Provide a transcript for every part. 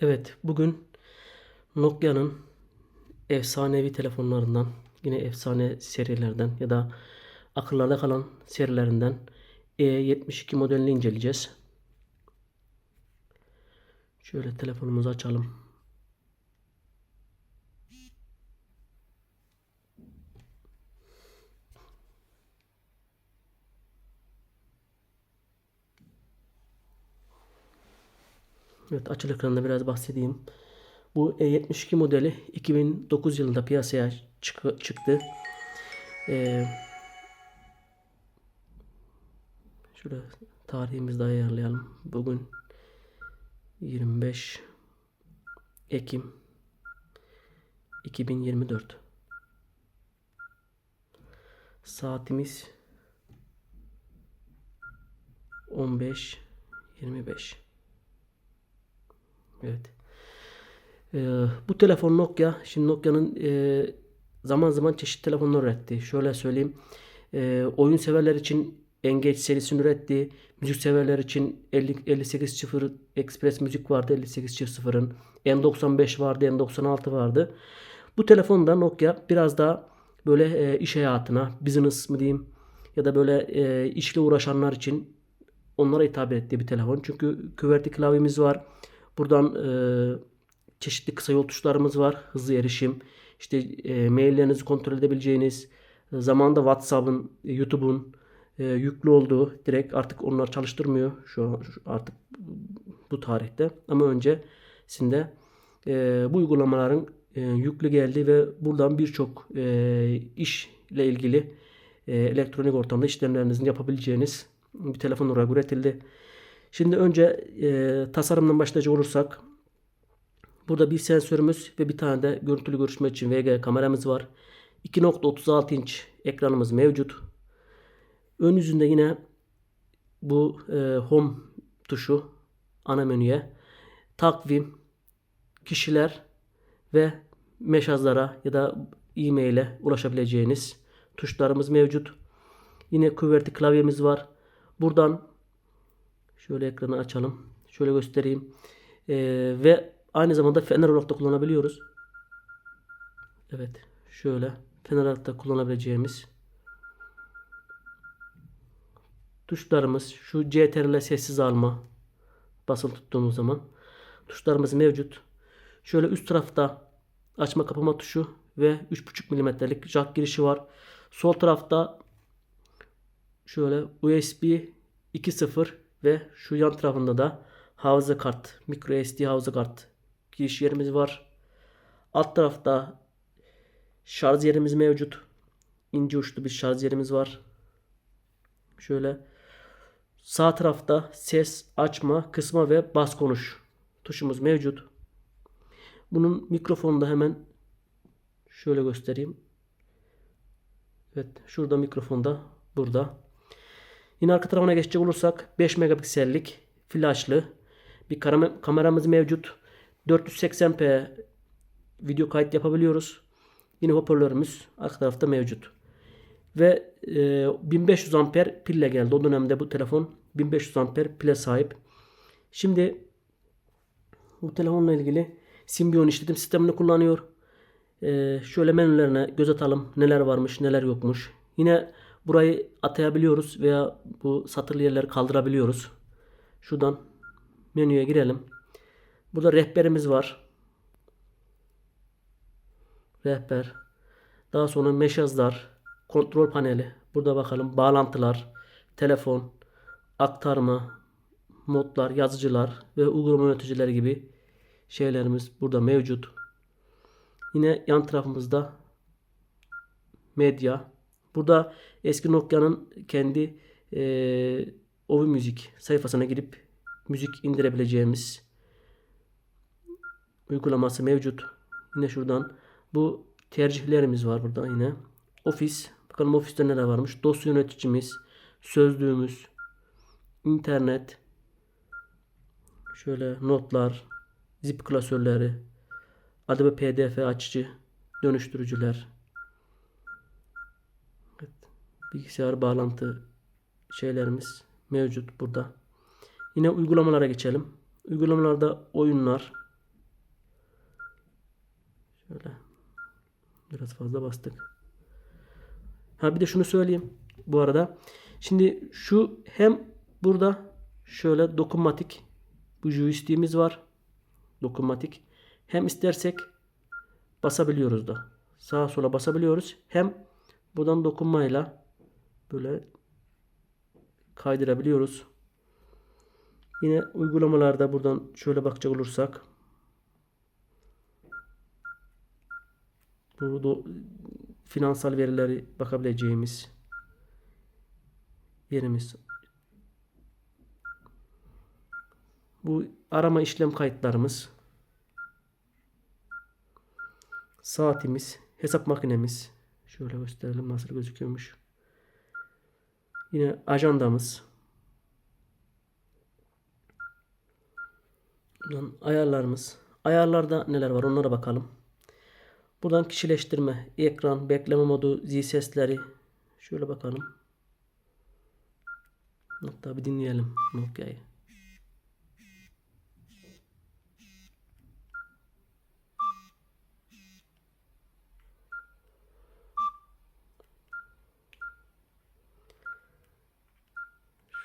Evet, bugün Nokia'nın efsanevi telefonlarından, yine efsane serilerden ya da akıllarda kalan serilerinden E72 modelini inceleyeceğiz. Şöyle telefonumuzu açalım. Evet açıl ekranında biraz bahsedeyim. Bu E72 modeli 2009 yılında piyasaya çık- çıktı. Ee, şöyle tarihimizi de ayarlayalım. Bugün 25 Ekim 2024. Saatimiz 15 25. Evet. Ee, bu telefon Nokia. Şimdi Nokia'nın e, zaman zaman çeşitli telefonlar üretti. Şöyle söyleyeyim. E, oyun severler için Engage serisini üretti. Müzik severler için 50, 58.0 Express müzik vardı. 58.0'ın. N95 vardı. N96 vardı. Bu telefonda Nokia biraz daha böyle e, iş hayatına, business mı diyeyim ya da böyle e, işle uğraşanlar için onlara hitap ettiği bir telefon. Çünkü küverti klavyemiz var. Buradan e, çeşitli kısa yol tuşlarımız var. Hızlı erişim. İşte e, maillerinizi kontrol edebileceğiniz. E, zamanda WhatsApp'ın, e, YouTube'un e, yüklü olduğu direkt artık onlar çalıştırmıyor şu, şu artık bu tarihte. Ama öncesinde e, bu uygulamaların e, yüklü geldi ve buradan birçok e, işle ilgili e, elektronik ortamda işlemlerinizin yapabileceğiniz bir telefon olarak üretildi. Şimdi önce e, tasarımdan başlayacak olursak burada bir sensörümüz ve bir tane de görüntülü görüşme için VG kameramız var. 2.36 inç ekranımız mevcut. Ön yüzünde yine bu e, home tuşu ana menüye takvim, kişiler ve mesajlara ya da e-mail'e ulaşabileceğiniz tuşlarımız mevcut. Yine kuvvetli klavyemiz var. Buradan şöyle ekranı açalım. Şöyle göstereyim. Ee, ve aynı zamanda fener olarak da kullanabiliyoruz. Evet. Şöyle fener olarak da kullanabileceğimiz tuşlarımız şu CTRL sessiz alma basılı tuttuğumuz zaman tuşlarımız mevcut. Şöyle üst tarafta açma kapama tuşu ve 3.5 milimetrelik jack girişi var. Sol tarafta şöyle USB 2.0 ve şu yan tarafında da hafıza kart, micro SD hafıza kart giriş yerimiz var. Alt tarafta şarj yerimiz mevcut. İnce uçlu bir şarj yerimiz var. Şöyle sağ tarafta ses açma, kısma ve bas konuş tuşumuz mevcut. Bunun mikrofonu da hemen şöyle göstereyim. Evet şurada mikrofon da burada. Yine arka tarafına geçecek olursak 5 megapiksellik flashlı bir kameramız mevcut. 480p video kayıt yapabiliyoruz. Yine hoparlörümüz arka tarafta mevcut. Ve e, 1500 amper pille geldi. O dönemde bu telefon 1500 amper pile sahip. Şimdi bu telefonla ilgili Symbian işletim sistemini kullanıyor. E, şöyle menülerine göz atalım. Neler varmış neler yokmuş. Yine burayı atayabiliyoruz veya bu satırlı yerleri kaldırabiliyoruz. Şuradan menüye girelim. Burada rehberimiz var. Rehber. Daha sonra meşazlar, kontrol paneli. Burada bakalım bağlantılar, telefon, aktarma, modlar, yazıcılar ve uygulama yöneticileri gibi şeylerimiz burada mevcut. Yine yan tarafımızda medya. Burada eski Nokia'nın kendi e, Ovi Müzik sayfasına girip müzik indirebileceğimiz uygulaması mevcut. Yine şuradan bu tercihlerimiz var burada yine. Ofis. Bakalım ofiste neler varmış. Dosya yöneticimiz, sözlüğümüz, internet, şöyle notlar, zip klasörleri, Adobe PDF açıcı, dönüştürücüler, bilgisayar bağlantı şeylerimiz mevcut burada. Yine uygulamalara geçelim. Uygulamalarda oyunlar, Şöyle. Biraz fazla bastık. Ha bir de şunu söyleyeyim bu arada. Şimdi şu hem burada şöyle dokunmatik bu joystick'imiz var. Dokunmatik. Hem istersek basabiliyoruz da. Sağa sola basabiliyoruz. Hem buradan dokunmayla böyle kaydırabiliyoruz. Yine uygulamalarda buradan şöyle bakacak olursak burada finansal verileri bakabileceğimiz yerimiz. Bu arama işlem kayıtlarımız. Saatimiz, hesap makinemiz. Şöyle gösterelim nasıl gözüküyormuş. Yine ajandamız. Buradan ayarlarımız. Ayarlarda neler var onlara bakalım. Buradan kişileştirme, ekran, bekleme modu, zil sesleri. Şöyle bakalım. Hatta bir dinleyelim Nokia'yı.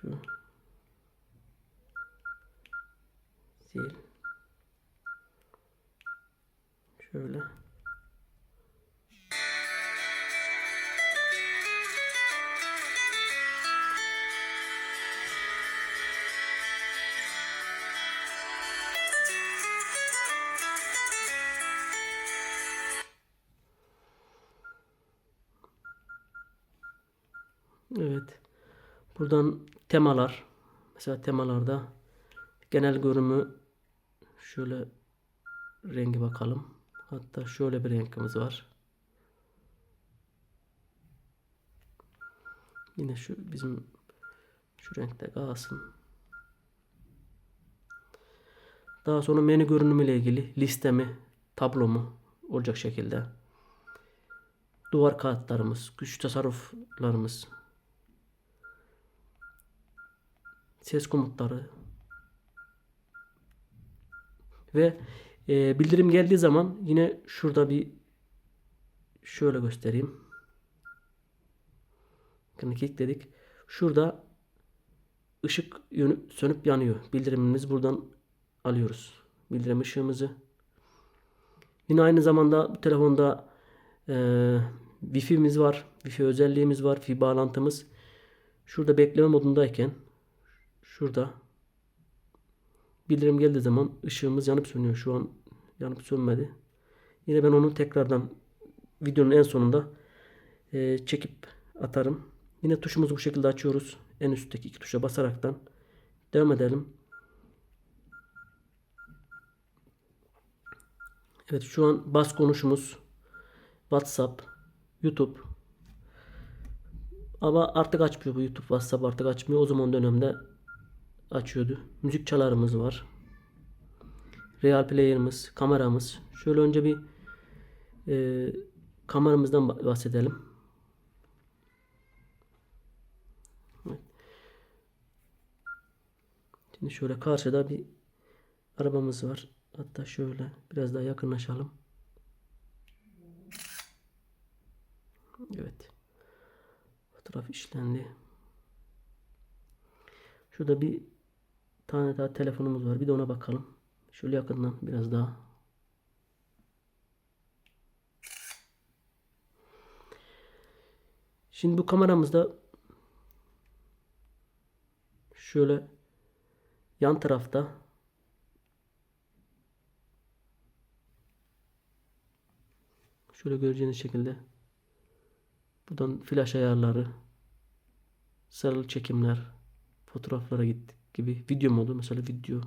Şu zil şöyle Evet. Buradan temalar. Mesela temalarda genel görünümü şöyle rengi bakalım. Hatta şöyle bir renkimiz var. Yine şu bizim şu renkte kalsın. Daha sonra menü görünümü ile ilgili listemi, tablomu olacak şekilde. Duvar kağıtlarımız, güç tasarruflarımız, ses komutları ve e, bildirim geldiği zaman yine şurada bir şöyle göstereyim. Bakın kilitledik. Şurada ışık yönü sönüp yanıyor. Bildirimimizi buradan alıyoruz. Bildirim ışığımızı. Yine aynı zamanda bu telefonda e, Wi-Fi'miz var. Wi-Fi özelliğimiz var. Wi-Fi bağlantımız. Şurada bekleme modundayken şurada bildirim geldiği zaman ışığımız yanıp sönüyor. Şu an yanıp sönmedi. Yine ben onu tekrardan videonun en sonunda e, çekip atarım. Yine tuşumuzu bu şekilde açıyoruz. En üstteki iki tuşa basaraktan devam edelim. Evet şu an bas konuşumuz WhatsApp, YouTube. Ama artık açmıyor bu YouTube, WhatsApp artık açmıyor. O zaman dönemde açıyordu. Müzik çalarımız var. Real player'ımız, kameramız. Şöyle önce bir e, kameramızdan bahsedelim. Evet. Şimdi şöyle karşıda bir arabamız var. Hatta şöyle biraz daha yakınlaşalım. Evet. Fotoğraf işlendi. Şurada bir tane daha telefonumuz var. Bir de ona bakalım. Şöyle yakından biraz daha. Şimdi bu kameramızda şöyle yan tarafta şöyle göreceğiniz şekilde buradan flash ayarları sarılı çekimler fotoğraflara gittik gibi video modu mesela video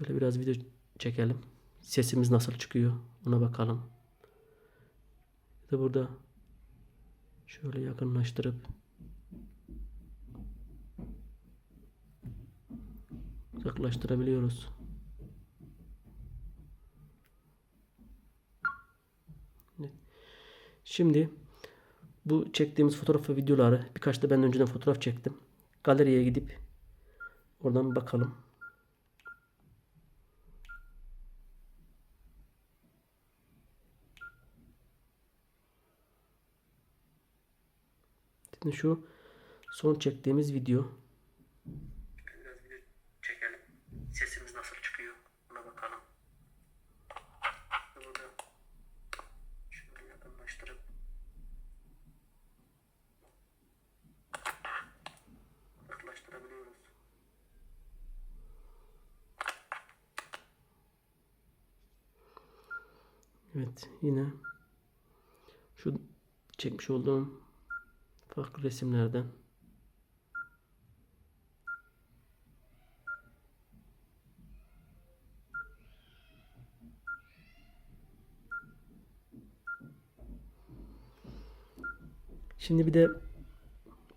şöyle biraz video çekelim sesimiz nasıl çıkıyor ona bakalım da burada şöyle yakınlaştırıp uzaklaştırabiliyoruz. Şimdi bu çektiğimiz fotoğraf ve videoları birkaç da ben önceden fotoğraf çektim. Galeriye gidip oradan bakalım. Şimdi şu son çektiğimiz video. Biraz video çekelim. Sesimiz nasıl çıkıyor? Buna bakalım. Burada şöyle yakınlaştırıp yaklaştırabiliyoruz. Evet yine şu çekmiş olduğum farklı resimlerden Şimdi bir de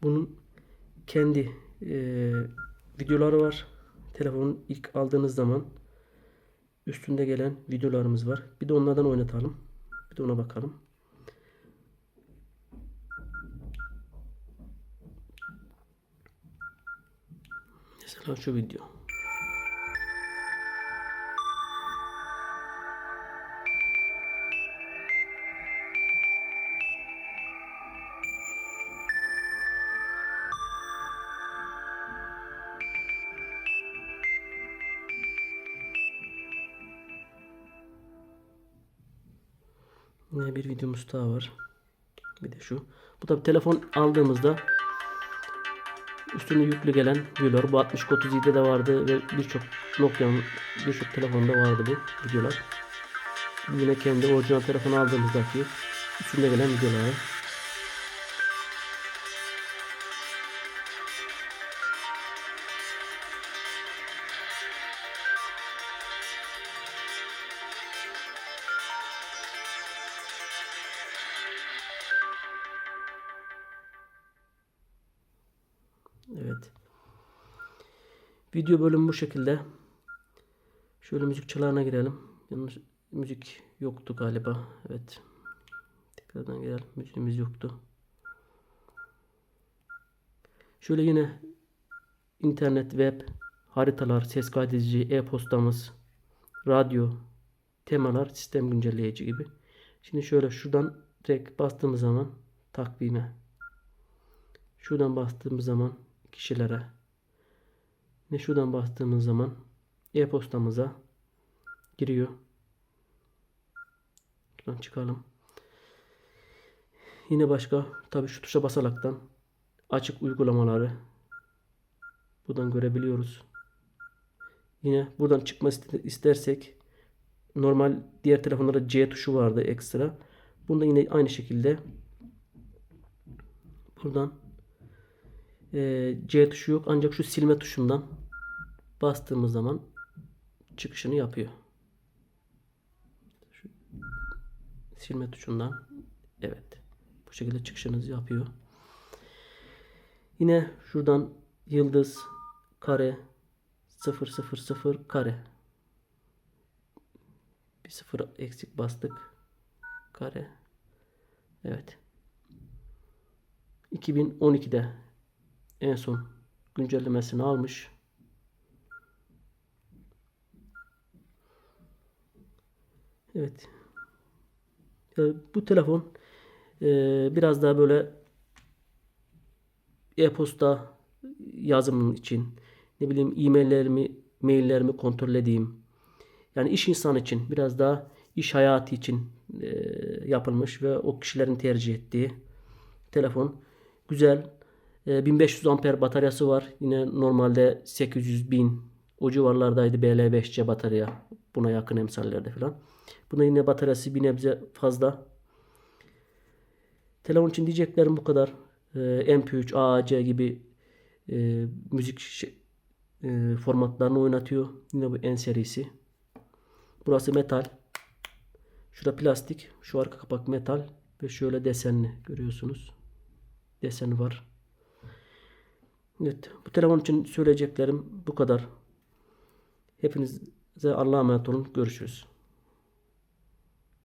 bunun kendi eee, videoları var. Telefonun ilk aldığınız zaman üstünde gelen videolarımız var. Bir de onlardan oynatalım. Bir de ona bakalım. Mesela şu video. Yine bir videomuz daha var. Bir de şu. Bu da telefon aldığımızda üstüne yüklü gelen videolar. Bu 6037'de de vardı ve birçok Nokia'nın birçok telefonda vardı bu videolar. Yine kendi orijinal telefonu aldığımızdaki üstünde gelen videolar. Video bölümü bu şekilde. Şöyle müzik çalarına girelim. Yalnız müzik yoktu galiba. Evet. Tekrardan girelim. Müziğimiz yoktu. Şöyle yine internet, web, haritalar, ses kaydedici, e-postamız, radyo, temalar, sistem güncelleyici gibi. Şimdi şöyle şuradan direkt bastığımız zaman takvime Şuradan bastığımız zaman kişilere ne şuradan bastığımız zaman e-postamıza giriyor. Şuradan çıkalım. Yine başka tabi şu tuşa basaraktan açık uygulamaları buradan görebiliyoruz. Yine buradan çıkma istersek normal diğer telefonlarda C tuşu vardı ekstra. Bunda yine aynı şekilde buradan e, C tuşu yok. Ancak şu silme tuşundan bastığımız zaman çıkışını yapıyor. Şu silme tuşundan evet bu şekilde çıkışınızı yapıyor. Yine şuradan yıldız kare 000 kare. Bir sıfır eksik bastık. Kare. Evet. 2012'de en son güncellemesini almış. Evet. Bu telefon e, biraz daha böyle e-posta yazımın için ne bileyim e-maillerimi maillerimi kontrol edeyim. Yani iş insanı için biraz daha iş hayatı için e, yapılmış ve o kişilerin tercih ettiği telefon. Güzel. 1500 amper bataryası var. Yine normalde 800 bin o civarlardaydı BL5C batarya. Buna yakın emsallerde falan. Buna yine bataryası bir nebze fazla. Telefon için diyeceklerim bu kadar. MP3, AAC gibi e, müzik e, formatlarını oynatıyor. Yine bu en serisi. Burası metal. Şurada plastik. Şu arka kapak metal. Ve şöyle desenli görüyorsunuz. Deseni var. Evet, bu telefon için söyleyeceklerim bu kadar. Hepinize Allah'a emanet olun. Görüşürüz.